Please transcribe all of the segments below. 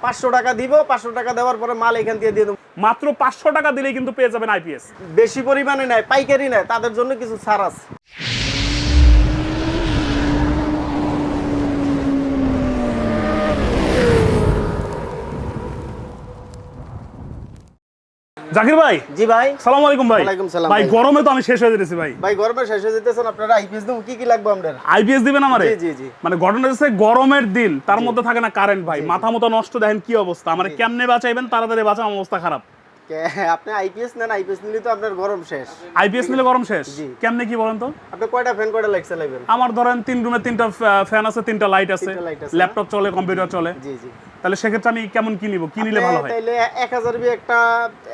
পাঁচশো টাকা দিব পাঁচশো টাকা দেওয়ার পরে মাল এখান দিয়ে দিয়ে দেবো। মাত্র পাঁচশো টাকা দিলেই কিন্তু পেয়ে যাবেন আইপিএস বেশি পরিমাণে নেয় পাইকারি নেয় তাদের জন্য কিছু ছাড় আছে। জাকির ভাই। জি ভাই। সালাম আলাইকুম ভাই। সালাম ভাই। গরমে তো আমি শেষ হয়ে যেতেছি ভাই। ভাই গরমে শেষ হয়ে যেতেছেন আপনারা? আইপিএস দেবো কি কি লাগবে আপনার আইপিএস দিবেন আমারে? জি জি জি। মানে ঘটনা হচ্ছে গরমের দিন তার মধ্যে থাকে না কারেন্ট ভাই। মাথা মতো নষ্ট দেখেন কি অবস্থা। আমার কেমনে বাঁচাইবেন তাড়াতাড়ি বাঁচা আমার অবস্থা খারাপ। কে- আপনি আইপিএস নেন আইপিএস নিলে তো আপনার গরম শেষ। আইপিএস নিলে গরম শেষ। কেমনে কি বলেন তো? আপনি কয়টা ফ্যান কয়টা লাইট চালাবেন আমার ধরেন তিন রুমে তিনটা ফ্যান আছে তিনটা লাইট আছে। ল্যাপটপ চলে কম্পিউটার চলে। জি জি। তাহলে সেক্ষেত্রে আমি কেমন কি নিব? কি নিলে ভালো হয়? এক হাজার বি একটা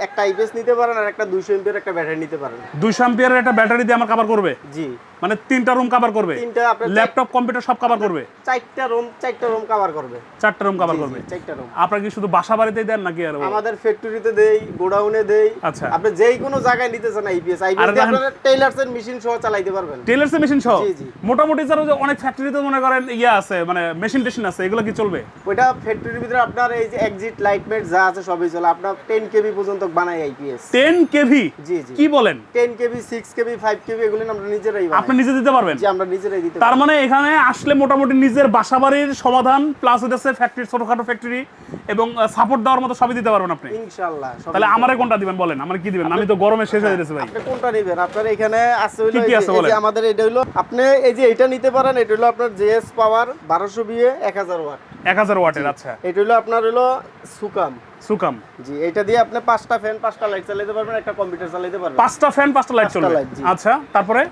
একটা আইপিএস নিতে পারেন আর একটা 200 এর একটা ব্যাটারি নিতে পারেন। দুইশো এর একটা ব্যাটারি দিয়ে আমার কভার করবে? জি। মানে তিনটা রুম কভার করবে। তিনটা আপনার ল্যাপটপ কম্পিউটার সব কভার করবে। চারটা রুম চারটা রুম কভার করবে। চারটা রুম কভার করবে। চারটা রুম আপনারা কি শুধু বাসা বাড়িতেই দেন নাকি আর আমাদের ফ্যাক্টরিতে দেই গোডাউনে দেই। আচ্ছা। আপনি যেই কোনো জায়গায় নিতে চান আইপিএস আইপিএস আপনারা টেইলার্স এর মেশিন সহ চালাইতে পারবেন। টেলার্সের মেশিন সহ? জি, জি। মোটামুটি যারা যে অনেক ফ্যাক্টরিতে মনে করেন ইয়ে আছে মানে মেশিন টেশিন আছে এগুলো কি চলবে? ওইটা ফ্যাক্টরির ভিতরে আপনার এই যে এক্সিট লাইট মেট যা আছে সবই চলে। আপনার টেন কেবি পর্যন্ত বানাই আইপিএস টেন কেভি জি জি। কি বলেন? Ten KB six KB five KB এগুলো আমরা নিজেরাই আপনি নিজে দিতে পারবেন। জি আমরা নিজেরাই দিতে তার মানে এখানে আসলে মোটামুটি নিজের বাসা বাড়ির সমাধান প্লাস হচ্ছে ফ্যাক্টরি ছোটখাটো ফ্যাক্টরি এবং সাপোর্ট দেওয়ার মতো সবই দিতে পারবেন আপনি। ইনশাআল্লাহ তাহলে আমারে কোনটা দিবেন বলেন? আমার কি দিবেন? আমি তো গরমে শেষ হয়ে যেতেছি ভাই। আপনি কোনটা নেবেন? আপনার এখানে আছে হলো এই যে-? আমাদের এটা হলো আপনি এই যে এটা নিতে পারেন এটা হলো আপনার জেএস পাওয়ার বারোশো বিয়ে এক হাজার ওয়াট। এক হাজার ওয়াটের আচ্ছা। এটা হলো আপনার হলো সুকাম। সুকাম। জি এটা দিয়ে আপনি পাঁচটা ফ্যান পাঁচটা লাইট চালাতে পারবেন একটা কম্পিউটার চালাতে পারবেন। পাঁচটা ফ্যান পাঁচটা লাইট চলবে। আচ্ছা তারপরে?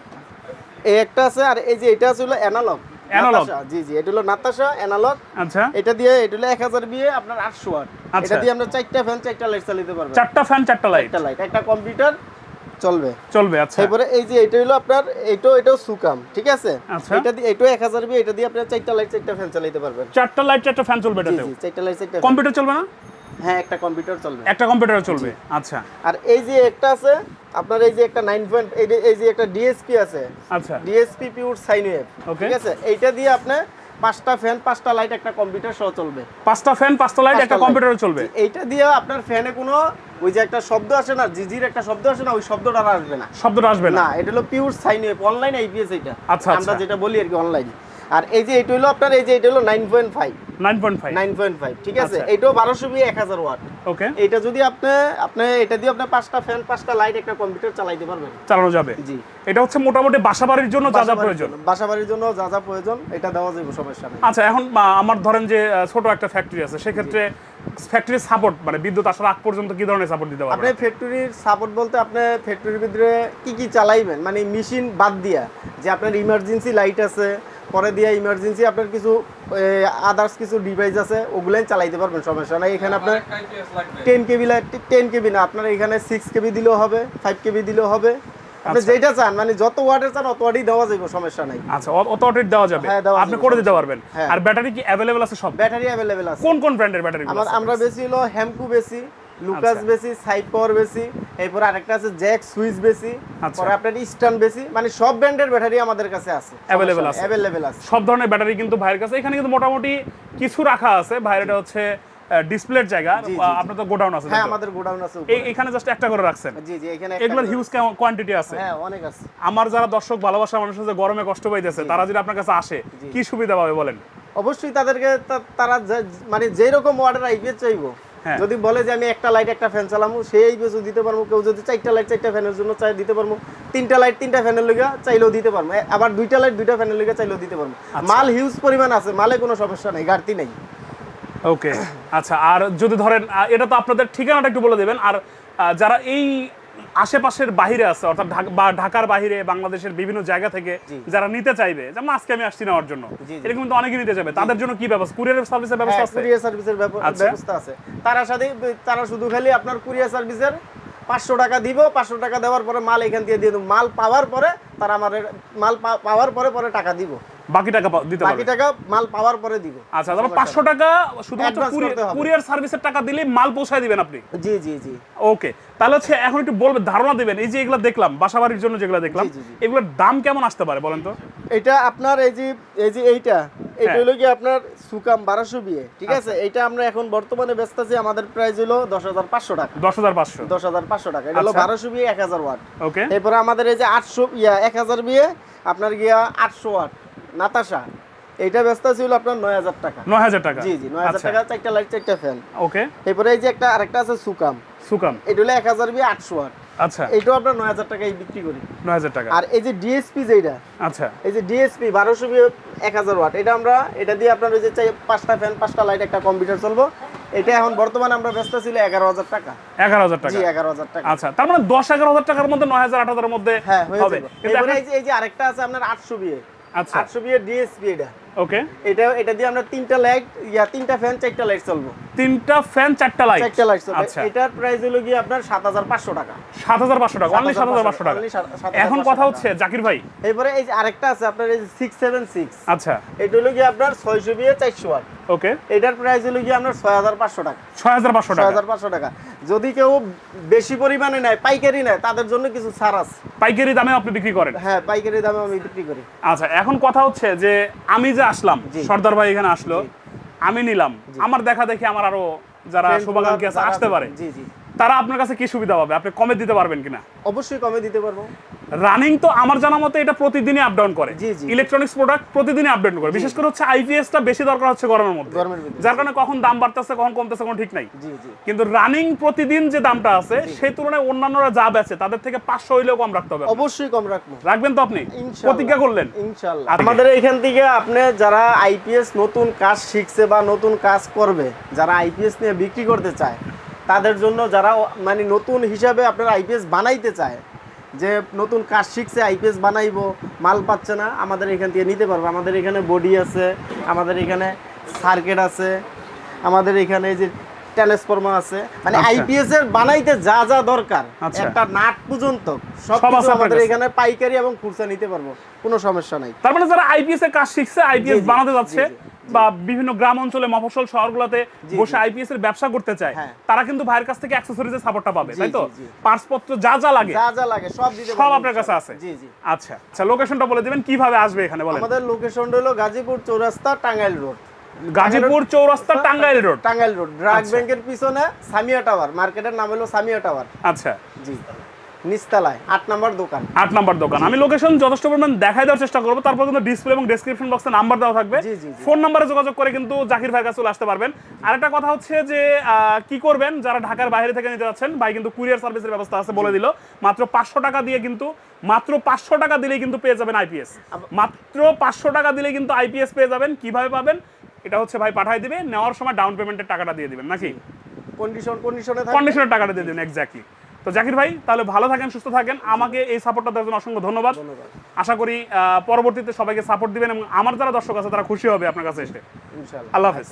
এই একটা আছে আর এই যে এটা আছে হলো অ্যানালগ Analog? জি জি এটা হলো নাতাশা অ্যানালগ আচ্ছা। এটা দিয়ে এটা হলো এক হাজার বিয়ে আপনার আটশো ওয়াট আচ্ছা। এটা দিয়ে আমরা চারটা ফ্যান চারটা লাইট চালাতে পারবেন। চারটা ফ্যান চারটা লাইট একটা লাইট একটা কম্পিউটার চলবে। চলবে আচ্ছা। এরপরে এই যে এটা হলো আপনার এটাও এটাও সুকাম ঠিক আছে? আচ্ছা। এটা দিয়ে এটাও এক হাজার বিয়ে এটা দিয়ে আপনার চারটা লাইট চারটা ফ্যান চালাতে পারবেন। চারটা লাইট চারটা ফ্যান চলবে জি চারটা লাইট চারটা কম্পিউটার চলবে না? হ্যাঁ একটা কম্পিউটার চলবে। একটা কম্পিউটার চলবে। আচ্ছা। আর এই যে একটা আছে আপনার এই যে একটা নাইন পয়েন্ট এই যে একটা ডিএসপি আছে আচ্ছা। ডিএসপি পিউর সাইন ওয়েভ ঠিক আছে? এইটা দিয়ে আপনি পাঁচটা ফ্যান পাঁচটা লাইট একটা কম্পিউটার সহ চলবে। পাঁচটা ফ্যান পাঁচটা লাইট একটা কম্পিউটার চলবে। এইটা দিয়ে আপনার ফ্যানে কোনো ওই যে একটা শব্দ আসে না জিজির একটা শব্দ আসে না ওই শব্দটা আর আসবে না। শব্দটা আসবে না। না এটা হলো pure sine wave online IPS এটা আচ্ছা, আমরা আচ্ছা। যেটা বলি আর কি অনলাইন আর এই যে এটা হলো আপনার এই যে এটা হলো nine point five nine point five nine point five ঠিক আছে? আচ্ছা। এটাও বারোশো বিয়ে এক হাজার ওয়াট। ওকে। এটা যদি আপনি আপনি এটা দিয়ে আপনি পাঁচটা ফ্যান পাঁচটা লাইট একটা কম্পিউটার চালাইতে পারবেন। চালানো যাবে। জি। এটা হচ্ছে মোটামুটি বাসাবাড়ির জন্য যা যা প্রয়োজন। বাসা বাড়ির জন্য যা যা প্রয়োজন এটা দেওয়া যাবে সমস্যা নেই আচ্ছা এখন আমার ধরেন যে ছোট একটা ফ্যাক্টরি আছে সেক্ষেত্রে ফ্যাক্টরির সাপোর্ট মানে বিদ্যুৎ আসার আগ পর্যন্ত কি ধরনের সাপোর্ট দিতে পারবেন? আপনি ফ্যাক্টরির সাপোর্ট বলতে আপনি ফ্যাক্টরির ভিতরে কি কি চালাইবেন? মানে মেশিন বাদ দিয়া যে আপনার ইমার্জেন্সি লাইট আছে পরে দিয়ে ইমার্জেন্সি আপনার কিছু আদার্স কিছু ডিভাইস আছে ওগুলাই চালাইতে পারবেন সমস্যা নাই। এখানে আপনার ten KB light ten KB না আপনার এখানে সিক্স কেবি দিলেও হবে ফাইভ কেবি দিলেও হবে। আপনি আচ্ছা। যেটা চান মানে যত ওয়াটের চান অত ওয়াটই দেওয়া যাবে সমস্যা নাই। আচ্ছা অত দেওয়া যাবে? হ্যাঁ, দেওয়া আপনি করে দিতে পারবেন? হ্যাঁ। আর ব্যাটারি কি অ্যাভেলেবল আছে সব? ব্যাটারি অ্যাভেলেবেল আছে। কোন কোন ব্র্যান্ডের ব্যাটারি আমরা বেশি হলো হ্যামকু বেশি লুকাস আচ্ছা। বেশি সাইপর বেশি এরপর আরেকটা আছে জ্যাক সুইচ বেশি আচ্ছা। পরে আপনার ইস্টার্ন বেশি মানে সব ব্র্যান্ডের ব্যাটারি আমাদের কাছে আছে। Available আছে। অ্যাভেলেবেল আছে। সব ধরনের ব্যাটারি কিন্তু ভাইয়ের কাছে। এখানে কিন্তু মোটামুটি কিছু রাখা আছে। ভাইয়ের এটা হচ্ছে ডিসপ্লের জায়গা। আপনার তো গোডাউন আছে হ্যাঁ আমাদের গোডাউন আছে এখানে জাস্ট একটা করে রাখছেন। জি জি এখানে এগুলোর হিউজ কোয়ান্টিটি আছে। হ্যাঁ অনেক আছে। আমার যারা দর্শক ভালোবাসা মানুষ আছে গরমে কষ্ট পাইতেছে তারা যদি আপনার কাছে আসে কি সুবিধা পাবে বলেন? অবশ্যই তাদেরকে তারা মানে যেরকম অর্ডার আইপিএস চাইব। যদি বলে যে আমি একটা লাইট একটা ফ্যান চালামু সেই বেজু দিতে পারব কেউ যদি চারটা লাইট চারটা ফ্যানের জন্য চাই দিতে পারব। তিনটা লাইট তিনটা ফ্যানের লিগা চাইলেও দিতে পারব। আবার দুইটা লাইট দুইটা ফ্যানের লিগা চাইলেও দিতে পারব। আচ্ছা। মাল হিউজ পরিমাণ আছে মালে কোনো সমস্যা নেই ঘাটতি নেই। ওকে আচ্ছা আর যদি ধরেন এটা তো আপনাদের ঠিকানাটা একটু বলে দেবেন। আর যারা এই আশেপাশের বাহিরে আছে অর্থাৎ ঢাকার বাহিরে বাংলাদেশের বিভিন্ন জায়গা থেকে যারা নিতে চাইবে যেমন আজকে আমি আসছি নেওয়ার জন্য। এরকম কিন্তু অনেকে নিতে চাইবে। তাদের জন্য কি ব্যবস্থা? কুরিয়ার সার্ভিসের ব্যবস্থা আছে? কুরিয়ার সার্ভিসের। ব্যবস্থা আছে। তারা সাথে তারা শুধু খালি আপনার কুরিয়ার সার্ভিসের পাঁচশো টাকা দিব পাঁচশো টাকা দেওয়ার পরে মাল এখান থেকে দিয়ে দেবো। মাল পাওয়ার পরে তারা আমার মাল পাওয়ার পরে পরে টাকা দিব। বাকি টাকা দিতে বাকি টাকা মাল পাওয়ার পরে দিব। আচ্ছা তারপর পাঁচশো টাকা শুধুমাত্র। কুরিয়ার সার্ভিসের টাকা দিলে মাল পৌঁছায় দিবেন আপনি? জি জি জি। ওকে তাহলে হচ্ছে এখন একটু বলবে ধারণা দিবেন। এই যে এগুলো দেখলাম বাসাবাড়ির জন্য যেগুলো দেখলাম। এগুলোর দাম কেমন আসতে পারে বলেন তো? এটা আপনার এই যে এই যে এইটা এটা হ্যাঁ। হলো কি আপনার সুকাম বারোশো বিয়ে ঠিক আছে? এটা আমরা এখন বর্তমানে ব্যস্ত আছি আমাদের প্রাইস হলো দশ হাজার পাঁচশো টাকা। দশ হাজার পাঁচশো। দশ হাজার পাঁচশো টাকা। এটা হলো আচ্ছা। বারোশো বিয়ে এক হাজার ওয়াট। ওকে। এরপরে আমাদের এই যে আটশো ইয়া এক হাজার বিয়ে আপনার গিয়া আটশো ওয়াট। নাতাশা এইটা ব্যস্ত ছিল আপনার নয় হাজার টাকা। নয় হাজার টাকা। জি জি নয় হাজার আচ্ছা। টাকা চারটা লাইট চারটা ফ্যান ওকে। এরপরে এই যে একটা আরেকটা আছে সুকাম। সুকাম। এটা হলো এক হাজার বিয়ে আটশো ওয়াট। আচ্ছা। আপনার নয় হাজার টাকায় বিক্রি করি। নয় হাজার টাকা। আর এই যে ডিএসপি যেটা আচ্ছা। এই যে ডিএসপি বারোশো এক হাজার ওয়াট এটা আমরা এটা দিয়ে আপনার ওই যে চাই পাঁচটা ফ্যান পাঁচটা লাইট একটা কম্পিউটার চলবো। এটা এখন বর্তমানে আমরা ব্যস্ত ছিল এগারো হাজার টাকা। এগারো হাজার টাকা। এগারো হাজার টাকা। আচ্ছা তার মানে দশ এগারো হাজার টাকার মধ্যে নয় হাজার আট হাজারের মধ্যে হ্যাঁ হবে। এই যে আরেকটা আছে আপনার আটশো বিয়ে। আচ্ছা। আটশো বিয়ে ডিএসপি এটা। ওকে এটা এটা দিয়ে আমরা তিনটা লাইট ইয়া তিনটা ফ্যান চারটা লাইট চলবো। তিনটা ফ্যান চারটা লাইট চারটা লাইট চলবে। আচ্ছা। এটার প্রাইস হলো গিয়ে আপনার সাত হাজার পাঁচশো টাকা। সাত হাজার পাঁচশো টাকা অনলি সাত হাজার পাঁচশো টাকা এখন কথা হচ্ছে জাকির ভাই। এরপরে এই যে আরেকটা আছে আপনার এই যে সিক্স সেভেন সিক্স আচ্ছা। এটা হলো গিয়ে আপনার ছয়শো বিয়ে চারশো ওয়াট ওকে এটার প্রাইস হলো গিয়ে আপনার ছয় হাজার পাঁচশো টাকা। ছয় হাজার পাঁচশো ছয় টাকা হাজার পাঁচশো টাকা। যদি কেউ বেশি পরিমাণে নেয় পাইকারি নেয় তাদের জন্য কিছু ছাড় আছে। পাইকারি দামে আপনি বিক্রি করেন। হ্যাঁ পাইকারি দামে আমি বিক্রি করি। আচ্ছা এখন কথা হচ্ছে যে আমি যে আসলাম সর্দার ভাই এখানে আসলো আমি নিলাম। আমার দেখা দেখি আমার আরও যারা শুভাকাঙ্ক্ষী আছে আসতে পারে। জি জি। তারা আপনার কাছে কি সুবিধা পাবে? আপনি কমে দিতে পারবেন কিনা? অবশ্যই কমে দিতে পারব। রানিং তো আমার জানা মতে এটা প্রতিদিনই আপ ডাউন করে। ইলেকট্রনিক্স প্রোডাক্ট প্রতিদিনই আপ ডাউন করে। বিশেষ করে হচ্ছে আইপিএস টা বেশি দরকার হচ্ছে গরমের মধ্যে। যার কারণে কখন দাম বাড়তেছে কখন কমতেছে কোনো ঠিক নাই। জি জি। কিন্তু রানিং প্রতিদিন যে দামটা আছে সেই তুলনায় অন্যান্যরা যা বেচে তাদের থেকে পাঁচশো হইলেও কম রাখতে হবে। অবশ্যই কম রাখব। রাখবেন তো আপনি? ইনশাআল্লাহ। প্রতিজ্ঞা করলেন? ইনশাল্লাহ। আমাদের এখান থেকে আপনি যারা আইপিএস নতুন কাজ শিখছে বা নতুন কাজ করবে যারা আইপিএস নিয়ে বিক্রি করতে চায় তাদের জন্য যারা মানে নতুন হিসাবে আপনারা আইপিএস বানাইতে চায় যে নতুন কাজ শিখছে আইপিএস বানাইবো মাল পাচ্ছে না আমাদের এখান থেকে নিতে পারবে। আমাদের এখানে বডি আছে আমাদের এখানে সার্কিট আছে আমাদের এখানে এই যে ট্রান্সফর্মার আছে। মানে আচ্ছা। আইপিএস এর বানাইতে যা যা দরকার আচ্ছা। একটা নাট পর্যন্ত সব আমাদের এখানে পাইকারি এবং খুচরা নিতে পারব কোনো সমস্যা নাই। তার মানে যারা আইপিএস এর কাজ শিখছে আইপিএস বানাতে যাচ্ছে বা বিভিন্ন গ্রাম অঞ্চলে মফস্বল শহরগুলোতে বসে আইপিএস এর ব্যবসা করতে চায় হ্যাঁ। তারা কিন্তু ভাইয়ের কাছ থেকে অ্যাক্সেসরিজের সাপোর্টটা পাবে তাই তো। পার্সপত্র যা যা লাগে যা যা লাগে সব দিতে সব আপনার কাছে আছে? জি জি। আচ্ছা আচ্ছা লোকেশনটা বলে দিবেন কীভাবে আসবে এখানে বলেন। আমাদের লোকেশন হলো Gazipur Chowrasta Tangail road Gazipur Chowrasta Tangail road Tangail road drug. ব্যাংকের পিছনে সামিয়া টাওয়ার মার্কেটের নাম হলো সামিয়া টাওয়ার আচ্ছা। জি। নিস্তালায় আট নাম্বার দোকান। আট নাম্বার দোকান। আমি লোকেশন যথেষ্ট পরিমাণ দেখাই দেওয়ার চেষ্টা করব। তারপর কিন্তু ডিসপ্লে এবং ডেসক্রিপশন বক্সে নাম্বার দেওয়া থাকবে। জি, জি, জি। ফোন নাম্বারে যোগাযোগ করে কিন্তু জাকির ভাইয়ের কাছে চলে আসতে পারবেন। আরেকটা কথা হচ্ছে যে কি করবেন? যারা ঢাকার বাইরে থেকে নিতে যাচ্ছেন ভাই কিন্তু কুরিয়ার সার্ভিসের ব্যবস্থা আছে বলে দিল। মাত্র পাঁচশো টাকা দিয়ে কিন্তু মাত্র পাঁচশো টাকা দিলেই কিন্তু পেয়ে যাবেন আইপিএস মাত্র পাঁচশো টাকা দিলে কিন্তু আইপিএস পেয়ে যাবেন। কীভাবে পাবেন? এটা হচ্ছে ভাই পাঠাই দিবে। নেওয়ার সময় ডাউন পেমেন্টের টাকাটা দিয়ে দিবেন নাকি? কন্ডিশন কন্ডিশনে কন্ডিশনের টাকাটা দিয়ে দিন এক্স্যাক্টলি তো জাকির ভাই তাহলে ভালো থাকেন সুস্থ থাকেন। আমাকে এই সাপোর্টটা দেওয়ার জন্য অসংখ্য ধন্যবাদ। আশা করি পরবর্তীতে সবাইকে সাপোর্ট দিবেন এবং আমার যারা দর্শক আছে তারা খুশি হবে আপনার কাছে এসে। আল্লাহ হাফেজ।